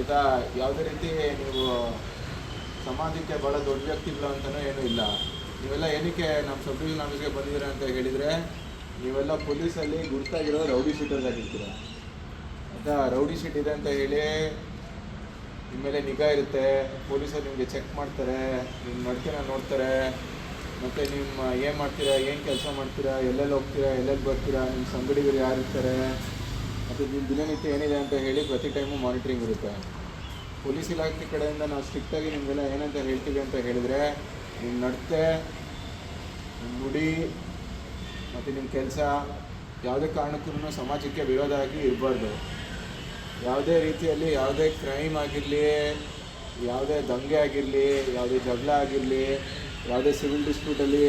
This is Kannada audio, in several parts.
ಆಯಿತಾ ಯಾವುದೇ ರೀತಿ ನೀವು ಸಮಾಜಕ್ಕೆ ಭಾಳ ದೊಡ್ಡ ವ್ಯಕ್ತಿಗಳು ಅಂತಲೂ ಏನೂ ಇಲ್ಲ. ನೀವೆಲ್ಲ ಏನಕ್ಕೆ ನಮ್ಮ ಸಬ್ ಡಿವಿಷನ್ ಆಫೀಸ್ಗೆ ಬಂದಿದ್ದೀರಾ ಅಂತ ಹೇಳಿದರೆ, ನೀವೆಲ್ಲ ಪೊಲೀಸಲ್ಲಿ ಗುರುತಾಗಿರೋ ರೌಡಿ ಶೀಟರ್ಸ್ ಆಗಿರ್ತೀರ. ಆಯಿತಾ ರೌಡಿ ಶೀಟ್ ಇದೆ ಅಂತ ಹೇಳಿ ನಿಮ್ಮ ಮೇಲೆ ನಿಗಾ ಇರುತ್ತೆ, ಪೊಲೀಸರು ನಿಮಗೆ ಚೆಕ್ ಮಾಡ್ತಾರೆ, ನಿಮ್ಮ ನಡ್ಕೆನ ನೋಡ್ತಾರೆ, ಮತ್ತು ನಿಮ್ಮ ಏನು ಮಾಡ್ತೀರಾ, ಏನು ಕೆಲಸ ಮಾಡ್ತೀರಾ, ಎಲ್ಲೆಲ್ಲಿ ಹೋಗ್ತೀರಾ, ಎಲ್ಲೆಲ್ಲಿ ಬರ್ತೀರಾ, ನಿಮ್ಮ ಸಂಗಡಿಗರು ಯಾರು ಇರ್ತಾರೆ ಮತ್ತು ನಿಮ್ಮ ದಿನನಿತ್ಯ ಏನಿದೆ ಅಂತ ಹೇಳಿ ಪ್ರತಿ ಟೈಮು ಮಾನಿಟ್ರಿಂಗ್ ಇರುತ್ತೆ. ಪೊಲೀಸ್ ಇಲಾಖೆ ಕಡೆಯಿಂದ ನಾವು ಸ್ಟ್ರಿಕ್ಟಾಗಿ ನಿಮಗೆಲ್ಲ ಏನಂತ ಹೇಳ್ತೀವಿ ಅಂತ ಹೇಳಿದರೆ ನಿಮ್ಮ ನಡತೆ ನಿಮ್ಮ ನುಡಿ, ಮತ್ತು ನಿಮ್ಮ ಕೆಲಸ ಯಾವುದೇ ಕಾರಣಕ್ಕೂ ಸಮಾಜಕ್ಕೆ ವಿರೋಧ ಆಗಿ ಇರಬಾರ್ದು. ಯಾವುದೇ ರೀತಿಯಲ್ಲಿ ಯಾವುದೇ ಕ್ರೈಮ್ ಆಗಿರಲಿ, ಯಾವುದೇ ದಂಗೆ ಆಗಿರಲಿ, ಯಾವುದೇ ಜಗಳ ಆಗಿರಲಿ, ಯಾವುದೇ ಸಿವಿಲ್ ಡಿಸ್ಪ್ಯೂಟಲ್ಲಿ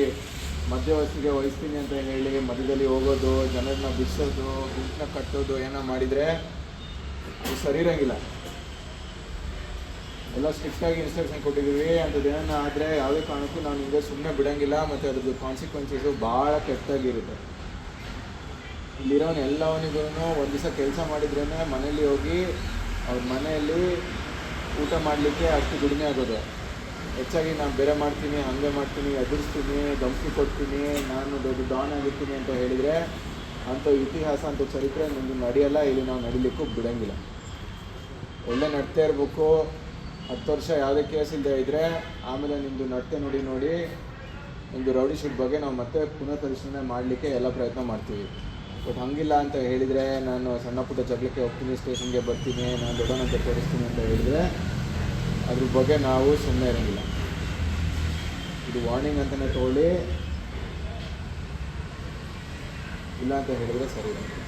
ಮಧ್ಯವರ್ತಿಗೆ ವಹಿಸ್ತೀನಿ ಅಂತ ಹೇಳಿ ಮಧ್ಯದಲ್ಲಿ ಹೋಗೋದು, ಜನರನ್ನ ಬಿಡಿಸೋದು, ಗುಂಪನ್ನ ಕಟ್ಟೋದು, ಏನೋ ಮಾಡಿದರೆ ಅದು ಸರಿ ಇರೋಂಗಿಲ್ಲ. ಎಲ್ಲ ಸ್ಟ್ರಿಕ್ಟಾಗಿ ಇನ್ಸ್ಟ್ರಕ್ಷನ್ ಕೊಟ್ಟಿದ್ದೀವಿ, ಅಂಥದ್ದು ಏನನ್ನ ಆದರೆ ಯಾವುದೇ ಕಾರಣಕ್ಕೂ ನಾನು ನಿಮಗೆ ಸುಮ್ಮನೆ ಬಿಡೋಂಗಿಲ್ಲ, ಮತ್ತು ಅದ್ರದ್ದು ಕಾನ್ಸಿಕ್ವೆನ್ಸಸ್ಸು ಭಾಳ ಕೆಟ್ಟಾಗಿರುತ್ತೆ ಇಲ್ಲಿರೋನು ಎಲ್ಲವನಿಗೂ ಒಂದು ದಿವಸ ಕೆಲಸ ಮಾಡಿದ್ರೇ ಮನೇಲಿ ಹೋಗಿ ಅವ್ರ ಮನೆಯಲ್ಲಿ ಊಟ ಮಾಡಲಿಕ್ಕೆ ಅಷ್ಟು ದುಡಿಮೆ ಆಗೋದು. ಹೆಚ್ಚಾಗಿ ನಾನು ಬೇರೆ ಮಾಡ್ತೀನಿ, ಹಾಗೆ ಮಾಡ್ತೀನಿ, ಎದುರಿಸ್ತೀನಿ, ಧಮಕಿ ಕೊಡ್ತೀನಿ, ನಾನು ದೊಡ್ಡ ಡಾನ್ ಆಗಿರ್ತೀನಿ ಅಂತ ಹೇಳಿದರೆ ಅಂಥ ಇತಿಹಾಸ, ಅಂತ ಚರಿತ್ರೆ ನಿಮ್ಗೆ ನಡೆಯಲ್ಲ, ಇಲ್ಲಿ ನಾವು ನಡಿಲಿಕ್ಕೂ ಬಿಡೋಂಗಿಲ್ಲ. ಒಳ್ಳೆ ನಡ್ತಾ ಇರಬೇಕು. ಹತ್ತು ವರ್ಷ ಯಾವುದೇ ಕೇಸ್ ಇಲ್ಲದೆ ಇದ್ದರೆ ಆಮೇಲೆ ನಿಮ್ಮದು ನಡ್ತೆ ನೋಡಿ ನೋಡಿ ನಿಮ್ಮದು ರೌಡಿ ಶೀಟ್ ಬಗ್ಗೆ ನಾವು ಮತ್ತೆ ಪುನಃ ಪರಿಶೀಲನೆ ಮಾಡಲಿಕ್ಕೆ ಎಲ್ಲ ಪ್ರಯತ್ನ ಮಾಡ್ತೀವಿ. ಬಟ್ ಹಂಗಿಲ್ಲ ಅಂತ ಹೇಳಿದರೆ ನಾನು ಸಣ್ಣ ಪುಟ್ಟ ಜಗಳಕ್ಕೆ ಹೋಗ್ತೀನಿ, ಸ್ಟೇಷನ್ಗೆ ಬರ್ತೀನಿ, ನಾನು ದೊಡ್ಡವನಂತ ತೋರಿಸ್ತೀನಿ ಅಂತ ಹೇಳಿದರೆ ಅದ್ರ ಬಗ್ಗೆ ನಾವು ಸುಮ್ಮನೆ ಇರೋಂಗಿಲ್ಲ. ಇದು ವಾರ್ನಿಂಗ್ ಅಂತಲೇ ತೊಗೊಳ್ಳಿ. ಇಲ್ಲ ಅಂತ ಹೇಳಿದರೆ ಸರಿ.